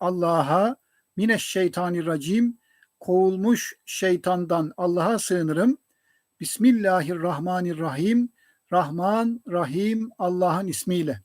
Allah'a mineşşeytanirracim kovulmuş şeytandan Allah'a sığınırım. Bismillahirrahmanirrahim. Rahman, Rahim Allah'ın ismiyle.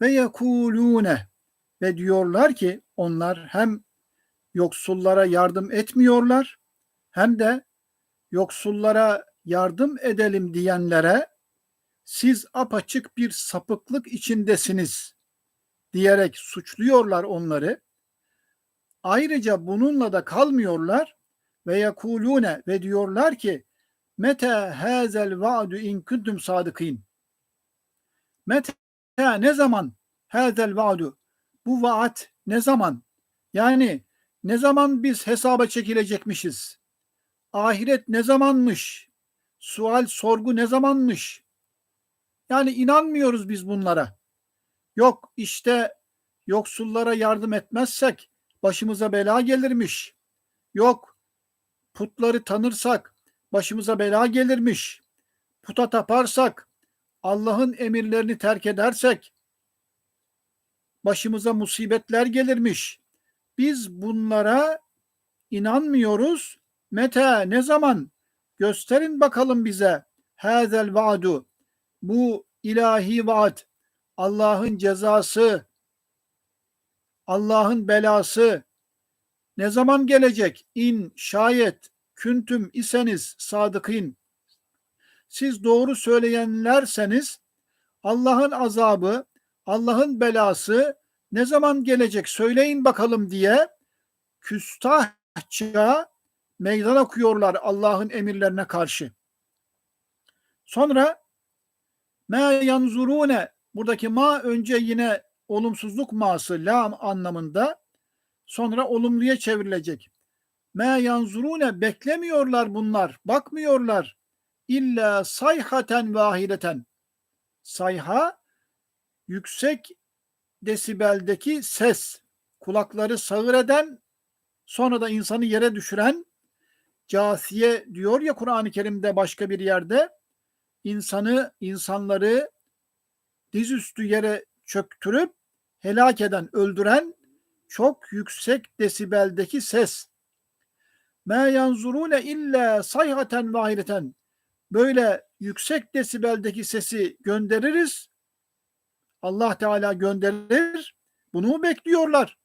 Ve yekulune ve diyorlar ki onlar hem yoksullara yardım etmiyorlar hem de yoksullara yardım edelim diyenlere siz apaçık bir sapıklık içindesiniz diyerek suçluyorlar onları. Ayrıca bununla da kalmıyorlar ve yekulune ve diyorlar ki mete hazel vaadu in kuntum sadıkîn. Mete ne zaman hazel vaadu bu vaat ne zaman? Yani ne zaman biz hesaba çekilecekmişiz? Ahiret ne zamanmış? Sual sorgu ne zamanmış? Yani inanmıyoruz biz bunlara. Yok işte yoksullara yardım etmezsek başımıza bela gelirmiş. Yok putları tanırsak başımıza bela gelirmiş. Puta taparsak Allah'ın emirlerini terk edersek başımıza musibetler gelirmiş. Biz bunlara inanmıyoruz. Mete ne zaman? Gösterin bakalım bize. Hazel vaadu. Bu ilahi vaat. Allah'ın cezası. Allah'ın belası. Ne zaman gelecek? İn şayet küntüm iseniz sadıkın. Siz doğru söyleyenlerseniz Allah'ın azabı, Allah'ın belası ne zaman gelecek söyleyin bakalım diye küstahça meydan okuyorlar Allah'ın emirlerine karşı. Sonra ma yanzurune buradaki ma önce yine olumsuzlukması lam anlamında sonra olumluya çevrilecek. Ma yanzurune beklemiyorlar bunlar, bakmıyorlar. İlla sayhaten vahideten. Sayha yüksek desibeldeki ses, kulakları sağır eden, sonra da insanı yere düşüren casiye diyor ya Kur'an-ı Kerim'de başka bir yerde insanı, insanları dizüstü yere çöktürüp helak eden, öldüren çok yüksek desibeldeki ses. Ma yanzurune illa sayhaten vahideten. Böyle yüksek desibeldeki sesi göndeririz. Allah Teala gönderir. Bunu mu bekliyorlar?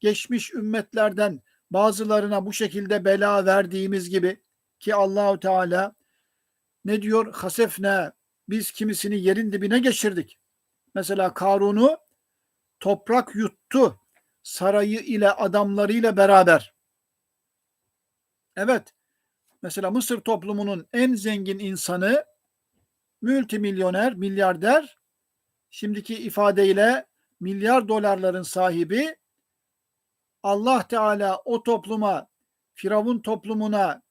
Geçmiş ümmetlerden bazılarına bu şekilde bela verdiğimiz gibi ki Allahu Teala ne diyor? Hasefne biz kimisini yerin dibine geçirdik. Mesela Karun'u toprak yuttu sarayı ile adamlarıyla beraber. Evet. Mesela Mısır toplumunun en zengin insanı multimilyoner, milyarder şimdiki ifadeyle milyar dolarların sahibi Allah Teala o topluma Firavun toplumuna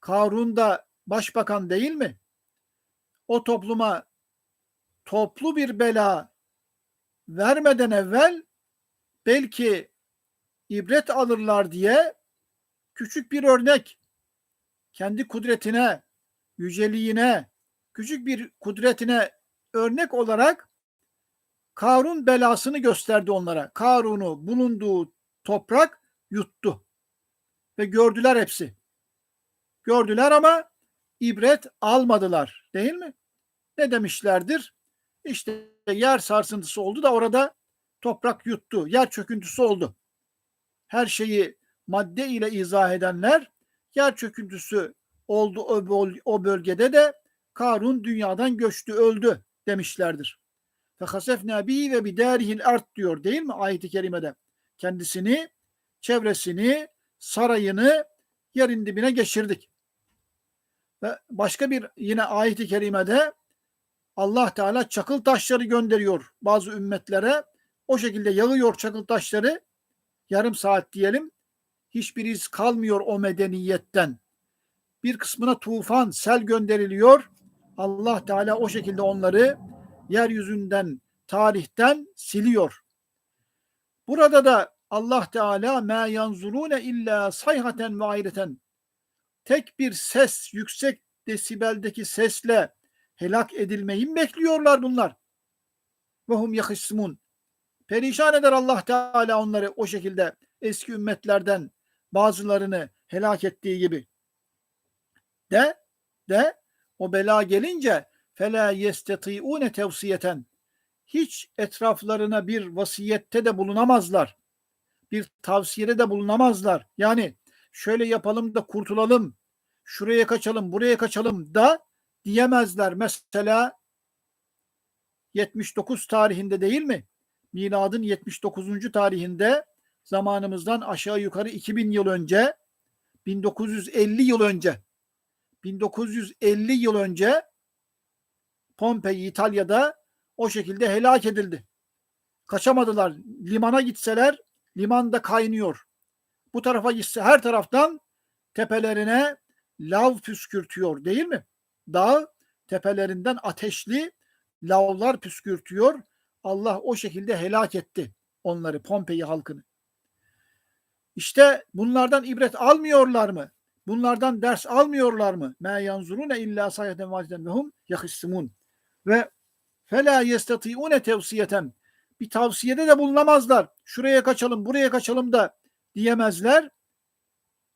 Karun da başbakan değil mi? O topluma toplu bir bela vermeden evvel belki ibret alırlar diye küçük bir örnek kendi kudretine, yüceliğine, küçük bir kudretine örnek olarak Karun belasını gösterdi onlara. Karun'u bulunduğu toprak yuttu. Ve gördüler hepsi. Gördüler ama ibret almadılar değil mi? Ne demişlerdir? İşte yer sarsıntısı oldu da orada toprak yuttu. Yer çöküntüsü oldu. Her şeyi madde ile izah edenler yer çöküntüsü oldu o bölgede de Karun dünyadan göçtü, öldü demişlerdir. Fehasefna bi ve bidarihil art diyor değil mi ayet-i kerimede? Kendisini, çevresini, sarayını yerin dibine geçirdik. Ve başka bir yine ayet-i kerimede Allah Teala çakıl taşları gönderiyor bazı ümmetlere. O şekilde yağıyor çakıl taşları. Yarım saat diyelim. Hiçbir iz kalmıyor o medeniyetten. Bir kısmına tufan, sel gönderiliyor. Allah Teala o şekilde onları yeryüzünden, tarihten siliyor. Burada da Allah Teala ma yanzurune illa sayhaten vaireten tek bir ses, yüksek desibeldeki sesle helak edilmeyi mi bekliyorlar bunlar? Ve hum yakışsımun. Perişan eder Allah Teala onları o şekilde eski ümmetlerden bazılarını helak ettiği gibi. De de o bela gelince fela yesteti'une tevsiyeten hiç etraflarına bir vasiyette de bulunamazlar. Bir tavsiyede de bulunamazlar. Yani şöyle yapalım da kurtulalım. Şuraya kaçalım, buraya kaçalım da diyemezler. Mesela 79 tarihinde değil mi? Miladın 79. tarihinde zamanımızdan aşağı yukarı 2000 yıl önce 1950 yıl önce 1950 yıl önce Pompei İtalya'da o şekilde helak edildi. Kaçamadılar. Limana gitseler limanda kaynıyor. Bu tarafa gitse her taraftan tepelerine lav püskürtüyor değil mi? Dağ tepelerinden ateşli lavlar püskürtüyor. Allah o şekilde helak etti onları Pompei halkını. İşte bunlardan ibret almıyorlar mı? Bunlardan ders almıyorlar mı? Me yanzurune illa sayeten vaciden ve hum yahissimun. Ve fela yestati'une tevsiyeten. Bir tavsiyede de bulunamazlar. Şuraya kaçalım, buraya kaçalım da diyemezler.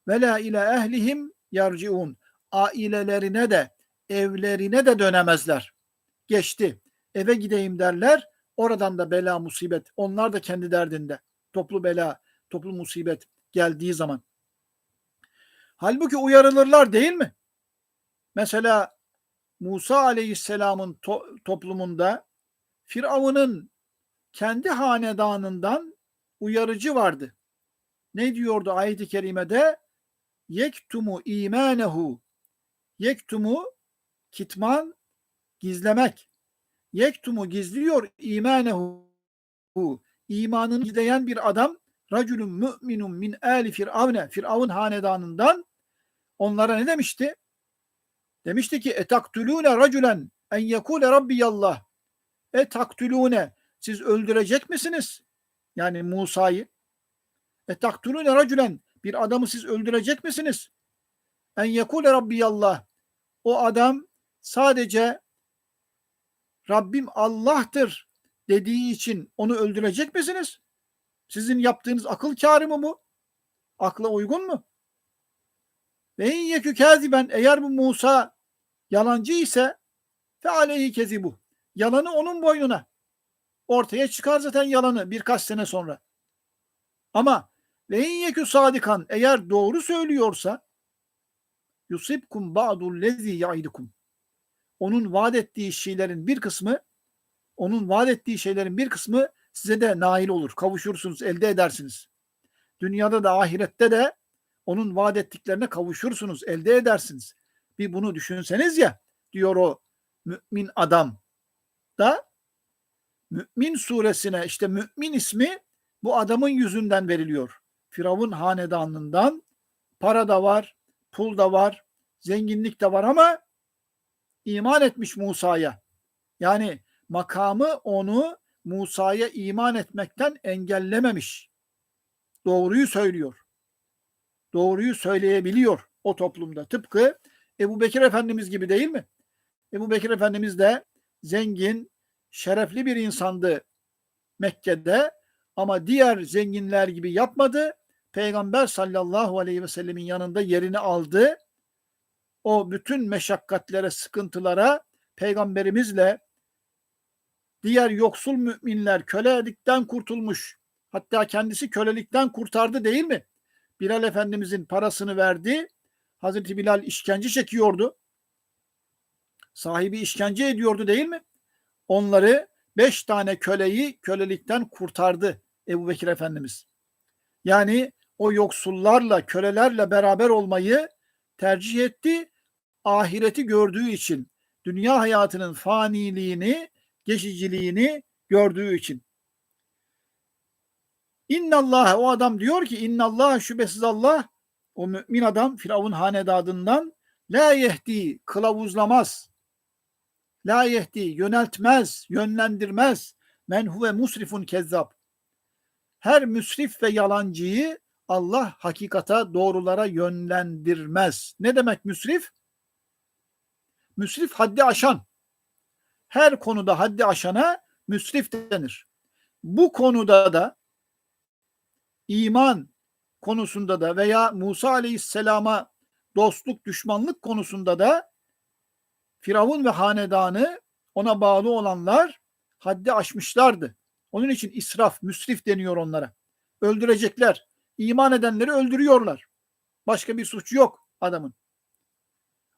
Ve la ila ehlihim yarciun. Ailelerine de, evlerine de dönemezler. Geçti. Eve gideyim derler. Oradan da bela musibet. Onlar da kendi derdinde. Toplu bela, toplu musibet geldiği zaman. Halbuki uyarılırlar değil mi? Mesela Musa Aleyhisselam'ın to- toplumunda Firavun'un kendi hanedanından uyarıcı vardı. Ne diyordu ayet-i kerimede? Yektumu imanehu. Yektumu kitman gizlemek. Yektumu gizliyor imanehu. İmanını gizleyen bir adam racülün müminun min ali firavne firavun hanedanından onlara ne demişti? Demişti ki etaktulune racülen en yekule rabbiyallah. Etaktulune siz öldürecek misiniz? Yani Musa'yı. Etaktulune racülen bir adamı siz öldürecek misiniz? En yekule rabbiyallah. O adam sadece Rabbim Allah'tır dediği için onu öldürecek misiniz? Sizin yaptığınız akıl kârı mı bu? Akla uygun mu? Ve in yekü kaziben eğer bu Musa yalancı ise fe aleyhi kezibu. Yalanı onun boynuna. Ortaya çıkar zaten yalanı birkaç sene sonra. Ama ve in yekü sadikan eğer doğru söylüyorsa yusibkum ba'dul lezi yaidukum. Onun vaat ettiği şeylerin bir kısmı onun vaat ettiği şeylerin bir kısmı size de nail olur. Kavuşursunuz, elde edersiniz. Dünyada da ahirette de onun vaat ettiklerine kavuşursunuz, elde edersiniz. Bir bunu düşünseniz ya diyor o mümin adam da mümin suresine işte mümin ismi bu adamın yüzünden veriliyor. Firavun hanedanından para da var, pul da var, zenginlik de var ama iman etmiş Musa'ya. Yani makamı onu Musa'ya iman etmekten engellememiş. Doğruyu söylüyor. Doğruyu söyleyebiliyor o toplumda. Tıpkı Ebu Bekir Efendimiz gibi değil mi? Ebu Bekir Efendimiz de zengin, şerefli bir insandı Mekke'de ama diğer zenginler gibi yapmadı. Peygamber sallallahu aleyhi ve sellemin yanında yerini aldı. O bütün meşakkatlere, sıkıntılara peygamberimizle diğer yoksul müminler kölelikten kurtulmuş. Hatta kendisi kölelikten kurtardı değil mi? Bilal Efendimizin parasını verdi. Hazreti Bilal işkence çekiyordu. Sahibi işkence ediyordu değil mi? Onları beş tane köleyi kölelikten kurtardı Ebu Bekir Efendimiz. Yani o yoksullarla, kölelerle beraber olmayı tercih etti. Ahireti gördüğü için, dünya hayatının faniliğini, geçiciliğini gördüğü için. İnnallah o adam diyor ki innallah şüphesiz Allah o mümin adam Firavun hanedadından la yehdi kılavuzlamaz. La yehdi yöneltmez, yönlendirmez. Men huve musrifun kezzab. Her müsrif ve yalancıyı Allah hakikata doğrulara yönlendirmez. Ne demek müsrif? Müsrif haddi aşan. Her konuda haddi aşana müsrif denir. bu konuda da iman konusunda da veya Musa Aleyhisselam'a dostluk, düşmanlık konusunda da Firavun ve hanedanı ona bağlı olanlar haddi aşmışlardı. Onun için israf, müsrif deniyor onlara. Öldürecekler. İman edenleri öldürüyorlar. Başka bir suç yok adamın.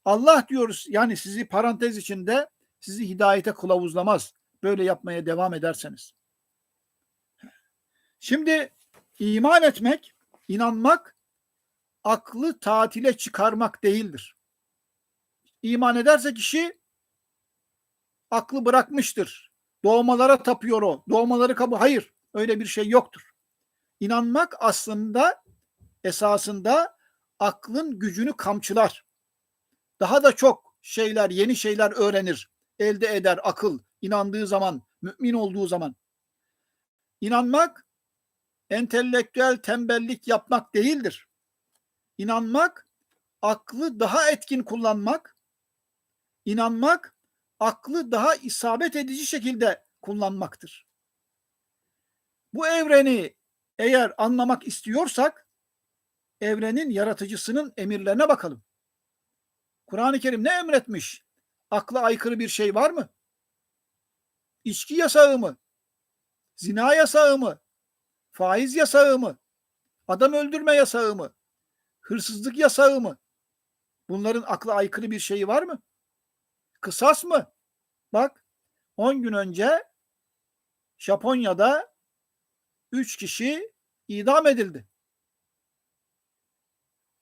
Allah diyoruz yani sizi parantez içinde sizi hidayete kılavuzlamaz. Böyle yapmaya devam ederseniz. Şimdi iman etmek, inanmak aklı tatile çıkarmak değildir. İman ederse kişi aklı bırakmıştır. Doğmalara tapıyor o. Doğmaları kabul. Hayır. Öyle bir şey yoktur. İnanmak aslında esasında aklın gücünü kamçılar. Daha da çok şeyler, yeni şeyler öğrenir, elde eder akıl inandığı zaman, mümin olduğu zaman. İnanmak entelektüel tembellik yapmak değildir. İnanmak aklı daha etkin kullanmak, inanmak aklı daha isabet edici şekilde kullanmaktır. Bu evreni eğer anlamak istiyorsak evrenin yaratıcısının emirlerine bakalım. Kur'an-ı Kerim ne emretmiş? Akla aykırı bir şey var mı? İçki yasağı mı? Zina yasağı mı? Faiz yasağı mı? Adam öldürme yasağı mı? Hırsızlık yasağı mı? Bunların akla aykırı bir şeyi var mı? Kısas mı? Bak 10 gün önce Japonya'da 3 kişi idam edildi.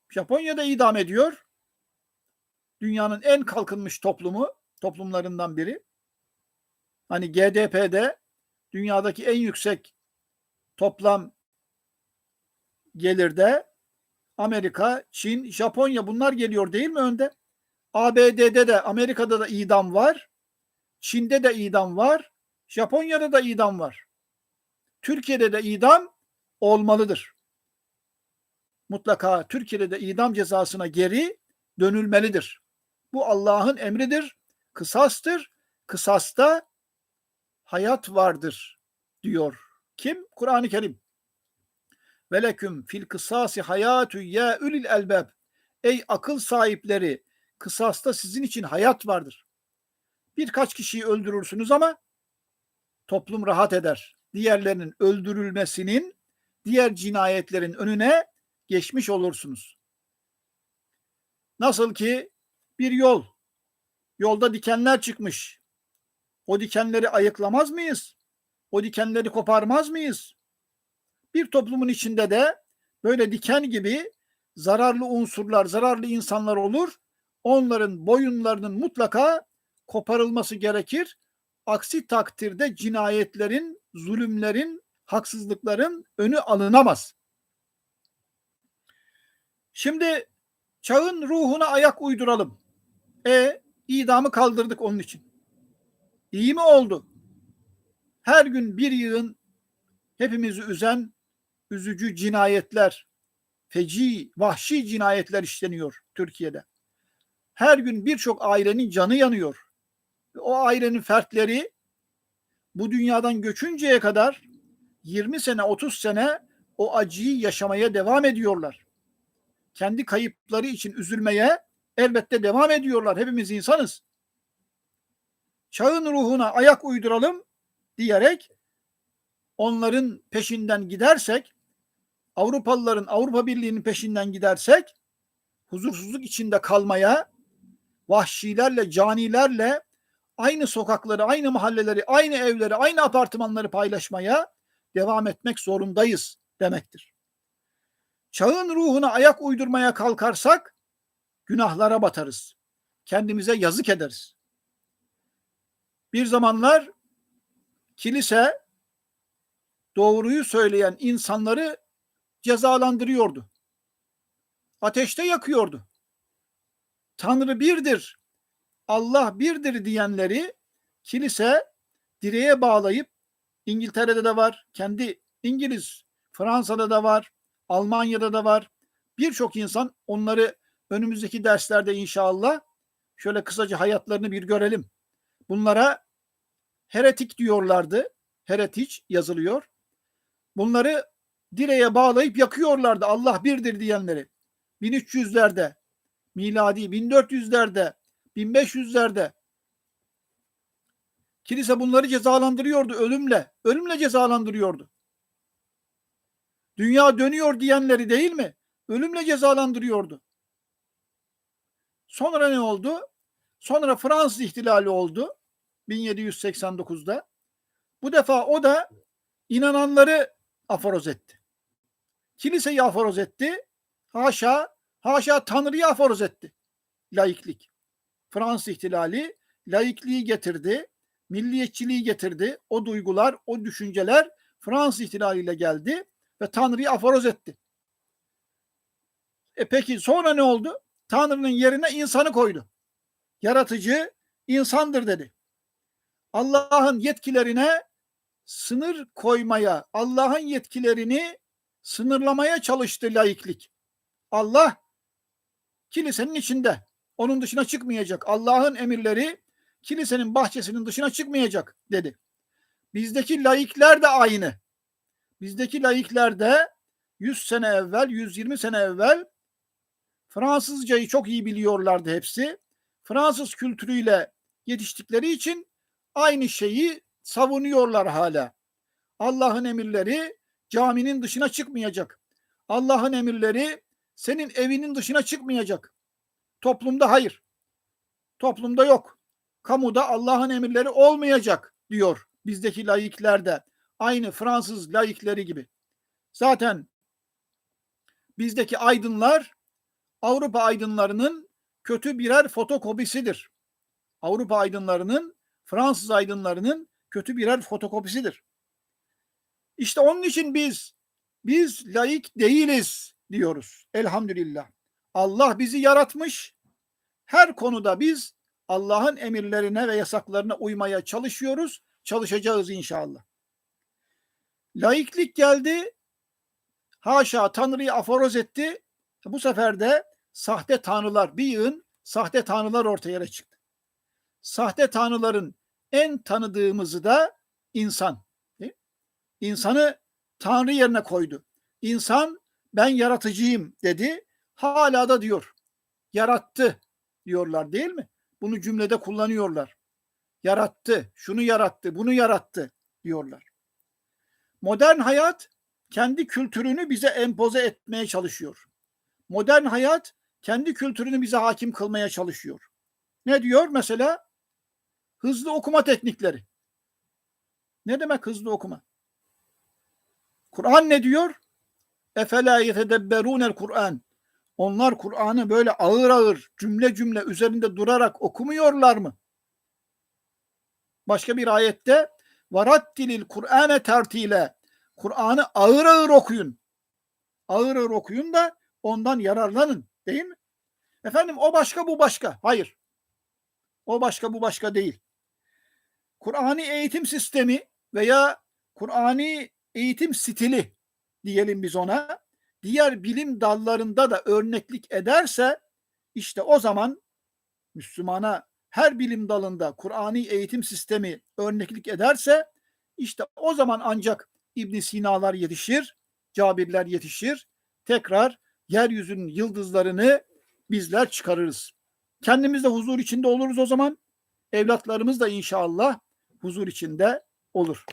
Japonya'da idam ediyor. Dünyanın en kalkınmış toplumu, toplumlarından biri. Hani GDP'de dünyadaki en yüksek toplam gelirde Amerika, Çin, Japonya bunlar geliyor değil mi önde? ABD'de de Amerika'da da idam var. Çin'de de idam var. Japonya'da da idam var. Türkiye'de de idam olmalıdır. Mutlaka Türkiye'de de idam cezasına geri dönülmelidir. Bu Allah'ın emridir. Kısastır. Kısasta hayat vardır diyor. Kim? Kur'an-ı Kerim. Veleküm fil kısasi hayatü ya ülil elbab. Ey akıl sahipleri kısasta sizin için hayat vardır. Birkaç kişiyi öldürürsünüz ama toplum rahat eder. Diğerlerinin öldürülmesinin, diğer cinayetlerin önüne geçmiş olursunuz. Nasıl ki bir yol, yolda dikenler çıkmış. O dikenleri ayıklamaz mıyız? O dikenleri koparmaz mıyız? Bir toplumun içinde de böyle diken gibi zararlı unsurlar, zararlı insanlar olur. Onların boyunlarının mutlaka koparılması gerekir. Aksi takdirde cinayetlerin, zulümlerin, haksızlıkların önü alınamaz. Şimdi çağın ruhuna ayak uyduralım. E idamı kaldırdık onun için. İyi mi oldu? Her gün bir yığın hepimizi üzen üzücü cinayetler, feci, vahşi cinayetler işleniyor Türkiye'de. Her gün birçok ailenin canı yanıyor. O ailenin fertleri bu dünyadan göçünceye kadar 20 sene 30 sene o acıyı yaşamaya devam ediyorlar. Kendi kayıpları için üzülmeye elbette devam ediyorlar. Hepimiz insanız. Çağın ruhuna ayak uyduralım diyerek onların peşinden gidersek Avrupalıların Avrupa Birliği'nin peşinden gidersek huzursuzluk içinde kalmaya vahşilerle, canilerle aynı sokakları, aynı mahalleleri, aynı evleri, aynı apartmanları paylaşmaya devam etmek zorundayız demektir. Çağın ruhuna ayak uydurmaya kalkarsak günahlara batarız. Kendimize yazık ederiz. Bir zamanlar kilise doğruyu söyleyen insanları cezalandırıyordu. Ateşte yakıyordu. Tanrı birdir, Allah birdir diyenleri kilise direğe bağlayıp İngiltere'de de var, kendi İngiliz, Fransa'da da var, Almanya'da da var. Birçok insan onları önümüzdeki derslerde inşallah şöyle kısaca hayatlarını bir görelim. Bunlara heretik diyorlardı. heritage yazılıyor. Bunları direğe bağlayıp yakıyorlardı Allah birdir diyenleri. 1300'lerde, miladi 1400'lerde, 1500'lerde kilise bunları cezalandırıyordu ölümle. Ölümle cezalandırıyordu. Dünya dönüyor diyenleri değil mi? Ölümle cezalandırıyordu. Sonra ne oldu? Sonra Fransız ihtilali oldu 1789'da. Bu defa o da inananları aforoz etti. Kiliseyi aforoz etti. Haşa, haşa Tanrı'yı aforoz etti. Laiklik. Fransız ihtilali laikliği getirdi, milliyetçiliği getirdi. O duygular, o düşünceler Fransız ihtilaliyle geldi ve Tanrı'yı aforoz etti. E peki sonra ne oldu? Tanrı'nın yerine insanı koydu. Yaratıcı insandır dedi. Allah'ın yetkilerine sınır koymaya, Allah'ın yetkilerini sınırlamaya çalıştı laiklik. Allah kilisenin içinde. Onun dışına çıkmayacak. Allah'ın emirleri kilisenin bahçesinin dışına çıkmayacak dedi. Bizdeki laikler de aynı. Bizdeki laikler de 100 sene evvel, 120 sene evvel Fransızcayı çok iyi biliyorlardı hepsi. Fransız kültürüyle yetiştikleri için aynı şeyi savunuyorlar hala. Allah'ın emirleri caminin dışına çıkmayacak. Allah'ın emirleri senin evinin dışına çıkmayacak. Toplumda hayır. Toplumda yok. Kamuda Allah'ın emirleri olmayacak diyor bizdeki laikler de. Aynı Fransız laikleri gibi. Zaten bizdeki aydınlar Avrupa aydınlarının kötü birer fotokopisidir. Avrupa aydınlarının, Fransız aydınlarının kötü birer fotokopisidir. İşte onun için biz biz laik değiliz diyoruz. Elhamdülillah. Allah bizi yaratmış. Her konuda biz Allah'ın emirlerine ve yasaklarına uymaya çalışıyoruz. Çalışacağız inşallah. Laiklik geldi. Haşa Tanrı'yı aforoz etti. Bu sefer de sahte tanrılar, bir yığın sahte tanrılar ortaya çıktı. Sahte tanrıların en tanıdığımızı da insan. İnsanı tanrı yerine koydu. İnsan ben yaratıcıyım dedi. Hala da diyor. Yarattı diyorlar değil mi? Bunu cümlede kullanıyorlar. Yarattı, şunu yarattı, bunu yarattı diyorlar. Modern hayat kendi kültürünü bize empoze etmeye çalışıyor. Modern hayat kendi kültürünü bize hakim kılmaya çalışıyor. Ne diyor mesela? Hızlı okuma teknikleri. Ne demek hızlı okuma? Kur'an ne diyor? Efela yetedebberunel Kur'an. Onlar Kur'an'ı böyle ağır ağır cümle cümle üzerinde durarak okumuyorlar mı? Başka bir ayette varattilil Kur'ane tertile. Kur'an'ı ağır ağır okuyun. Ağır ağır okuyun da ondan yararlanın değil mi? Efendim o başka bu başka. Hayır. O başka bu başka değil. Kur'an'ı eğitim sistemi veya Kur'an'ı eğitim stili diyelim biz ona diğer bilim dallarında da örneklik ederse işte o zaman Müslümana her bilim dalında Kur'an'ı eğitim sistemi örneklik ederse işte o zaman ancak İbn Sina'lar yetişir, Cabirler yetişir. Tekrar yeryüzünün yıldızlarını bizler çıkarırız. Kendimiz de huzur içinde oluruz o zaman. Evlatlarımız da inşallah huzur içinde olur.